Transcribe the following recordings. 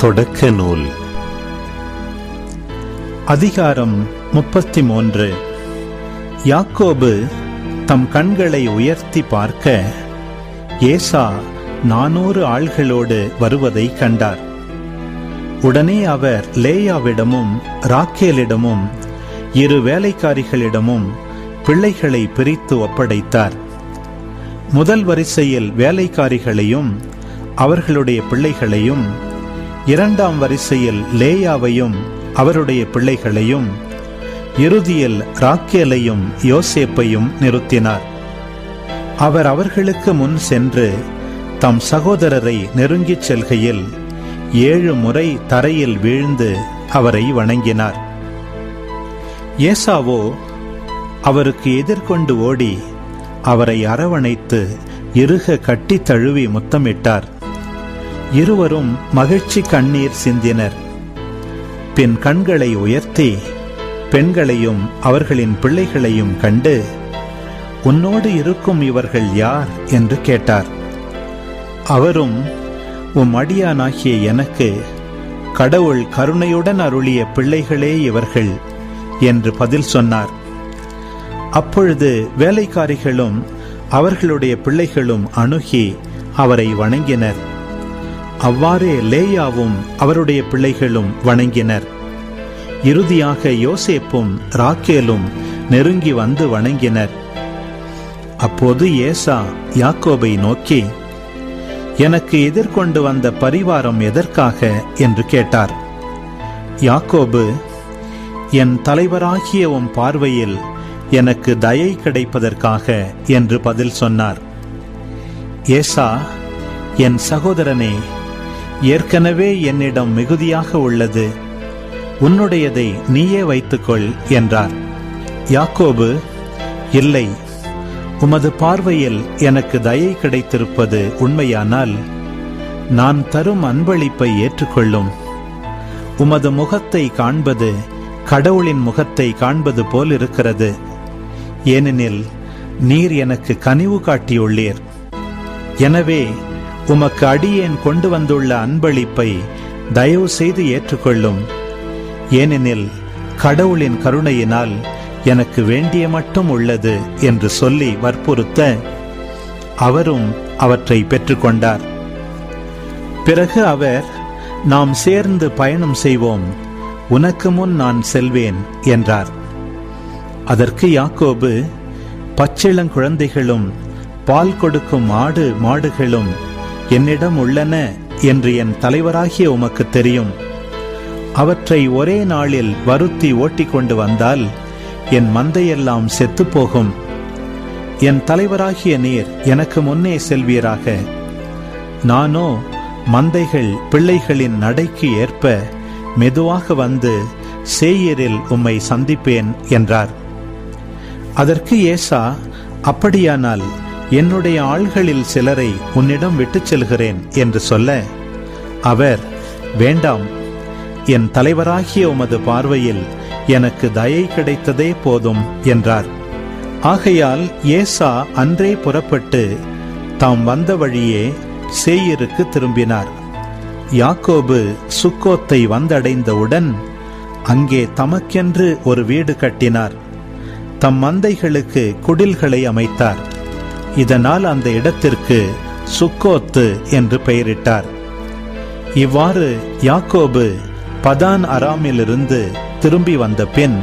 தொடக்க நூல். அதிகாரம் முப்பத்தி மூன்று யாக்கோபு தம் கண்களை உயர்த்தி பார்க்க ஏசா நானூறு ஆள்களோடு வருவதை கண்டார். உடனே அவர் லேயாவிடமும் ராக்கேலிடமும் இரு வேலைக்காரிகளிடமும் பிள்ளைகளை பிரித்து ஒப்படைத்தார். முதல் வரிசையில் வேலைக்காரிகளையும் அவர்களுடைய பிள்ளைகளையும் இரண்டாம் வரிசையில் லேயாவையும் அவருடைய பிள்ளைகளையும் இறுதியில் ராக்கேலையும் யோசேப்பையும் நிறுத்தினார். அவர் அவர்களுக்கு முன் சென்று தம் சகோதரரை நெருங்கிச் செல்கையில் ஏழு முறை தரையில் வீழ்ந்து அவரை வணங்கினார். ஏசாவோ அவருக்கு எதிர்கொண்டு ஓடி அவரை அரவணைத்து இறுக கட்டி தழுவி முத்தமிட்டார். இருவரும் மகிழ்ச்சி கண்ணீர் சிந்தினர். பின் கண்களை உயர்த்தி பெண்களையும் அவர்களின் பிள்ளைகளையும் கண்டு உன்னோடு இருக்கும் இவர்கள் யார்? என்று கேட்டார். அவரும் உம் அடியானாகிய எனக்கு கடவுள் கருணையுடன் அருளிய பிள்ளைகளே இவர்கள் என்று பதில் சொன்னார். அப்பொழுது வேலைக்காரிகளும் அவர்களுடைய பிள்ளைகளும் அணுகி அவரை வணங்கினர். அவ்வாறே லேயாவும் அவருடைய பிள்ளைகளும் வணங்கினர். இறுதியாக யோசேப்பும் ராக்கேலும் நெருங்கி வந்து வணங்கினர். அப்போது ஏசா யாக்கோபை நோக்கி எனக்கு எதிர்கொண்டு வந்த பரிவாரம் எதற்காக? என்று கேட்டார். யாக்கோபு என் தலைவராகிய உன் பார்வையில் எனக்கு தயை கிடைப்பதற்காக என்று பதில் சொன்னார். ஏசா என் சகோதரனே ஏற்கனவே என்னிடம் மிகுதியாக உள்ளது. உன்னுடையதை நீயே வைத்துக்கொள் என்றார். யாக்கோபு இல்லை. உமது பார்வையில் எனக்கு தயை கிடைத்திருப்பது உண்மையானால் நான் தரும் அன்பளிப்பை ஏற்றுக்கொள்ளும். உமது முகத்தை காண்பது கடவுளின் முகத்தை காண்பது போல் இருக்கிறது ஏனெனில் நீர் எனக்கு கனிவு காட்டியுள்ளீர். எனவே உமக்கு அடியேன் கொண்டு வந்துள்ள அன்பளிப்பை தயவு செய்து ஏற்றுக்கொள்ளும். ஏனெனில் கடவுளின் கருணையினால் எனக்கு வேண்டிய மட்டும் உள்ளது என்று சொல்லி வற்புறுத்த அவரும் அவற்றை பெற்றுக்கொண்டார். பிறகு அவர் நாம் சேர்ந்து பயணம் செய்வோம். உனக்கு முன் நான் செல்வேன் என்றார். அதற்கு யாக்கோபு பச்சிளங்குழந்தைகளும் பால் கொடுக்கும் ஆடு மாடுகளும் என்னிடம் உள்ளன என்று என் தலைவராகிய உமக்கு தெரியும். அவற்றை ஒரே நாளில் வருத்தி ஓட்டிக்கொண்டு வந்தால் என் மந்தையெல்லாம் செத்துப்போகும். என் தலைவராகிய நீர் எனக்கு முன்னே செல்வீராக. நானோ மந்தைகள் பிள்ளைகளின் நடைக்கு ஏற்ப மெதுவாக வந்து சேயரில் உம்மை சந்திப்பேன் என்றார். அதற்கு ஏசா அப்படியானால் என்னுடைய ஆள்களில் சிலரை உன்னிடம் விட்டுச் செல்கிறேன் என்று சொல்ல அவர் வேண்டாம். என் தலைவராகிய உமது பார்வையில் எனக்கு தயை கிடைத்ததே போதும் என்றார். ஆகையால் ஏசா அன்றே புறப்பட்டு தாம் வந்த வழியே சேயிருக்கு திரும்பினார். யாக்கோபு சுக்கோத்தை வந்தடைந்தவுடன் அங்கே தமக்கென்று ஒரு வீடு கட்டினார். தம் மந்தைகளுக்கு குடில்களை அமைத்தார். இதனால் அந்த இடத்திற்கு சுக்கோத்து என்று பெயரிட்டார். இவ்வாறு யாக்கோபு பதான் அராமிலிருந்து திரும்பி வந்த பின்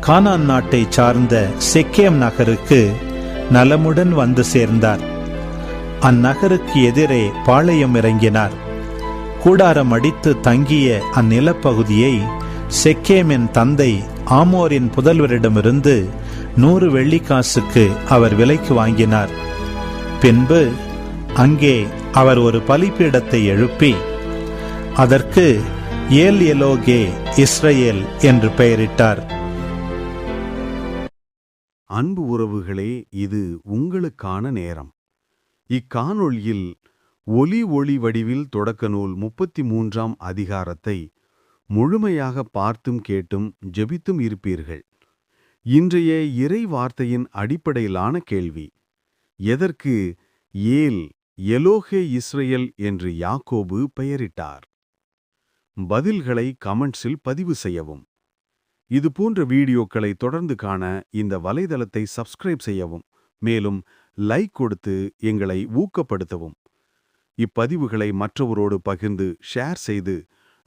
கானான் நாட்டை சார்ந்த செக்கேம் நகருக்கு நலமுடன் வந்து சேர்ந்தார். அந்நகருக்கு எதிரே பாளையம் இறங்கினார். கூடாரம் அடித்து தங்கிய அந்நிலப்பகுதியை செக்கேமின் தந்தை ஆமோரின் புதல்வரிடமிருந்து நூறு வெள்ளிக்காசுக்கு அவர் விலைக்கு வாங்கினார். பின்பு அங்கே அவர் ஒரு பலிப்பீடத்தை எழுப்பி அதற்கு ஏல் எலோகே இஸ்ரேல் என்று பெயரிட்டார். அன்பு உறவுகளே இது உங்களுக்கான நேரம். இக்காணொளியில் ஒலி ஒளி வடிவில் தொடக்க நூல் முப்பத்தி மூன்றாம் அதிகாரத்தை முழுமையாக பார்த்தும் கேட்டும் ஜெபித்தும் இருப்பீர்கள். இன்றைய இறை வார்த்தையின் அடிப்படையிலான கேள்வி எதற்கு ஏல் எலோஹே இஸ்ரேல் என்று யாக்கோபு பெயரிட்டார்? பதில்களை கமெண்ட்ஸில் பதிவு செய்யவும். இது போன்ற வீடியோக்களை தொடர்ந்து காண இந்த வலைதளத்தை சப்ஸ்கிரைப் செய்யவும் மேலும் லைக் கொடுத்து எங்களை ஊக்கப்படுத்தவும். இப்பதிவுகளை மற்றவரோடு பகிர்ந்து ஷேர் செய்து